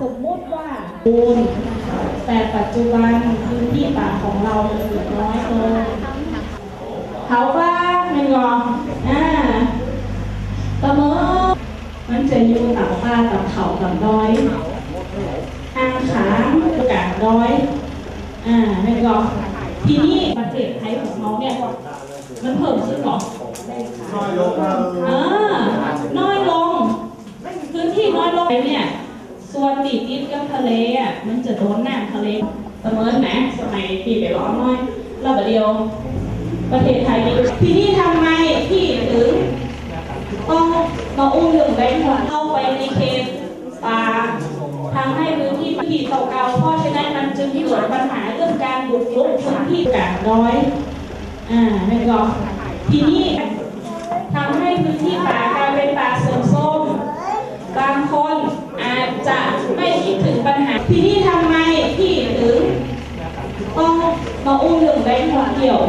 สมมุติว่าปูนแต่ปัจจุบันพื้นที่ป่าของเราเหลือน้อยลงเขาบ้างไม่งออ่าตะเมอมันจะอยู่ต่ำป่าต่ำเขาต่ำดอยอ่างขางกลางดอยอ่าไม่งอทีนี้ประเทศไทยของเราเนี่ยมันเพิ่มขึ้นหรอน้อยลงอ่าน้อยลงพื้นที่น้อยลงไปเนี่ย ส่วนติดติดกับทะเลอะมันจะโดนน้ำทะเลเสมอนะสมัยปีไปร้อนน้อยเราบดเดียว ประเทศไทยที่นี่ทำไมที่ถึงต้องมาอุ้มเรื่งแบงค์เข้าไปในเขตป่าทำให้พื้นที่ที่เก่าๆเพราะฉะนั้นมันจึงเกิดปัญหาเรื่องการบุกรุกพื้นที่กางน้อยอ่าไม่ก็ทีนี้ทำให้พื้นที่ป่ากลายเป็นป่าเสื่อมโทรมบางคน จะไม่คิดถึงปัญหา ที่นี่ทำไมที่ถึงต้องมาอุ้มหนึ่งแบงค์ท่อเกี่ยว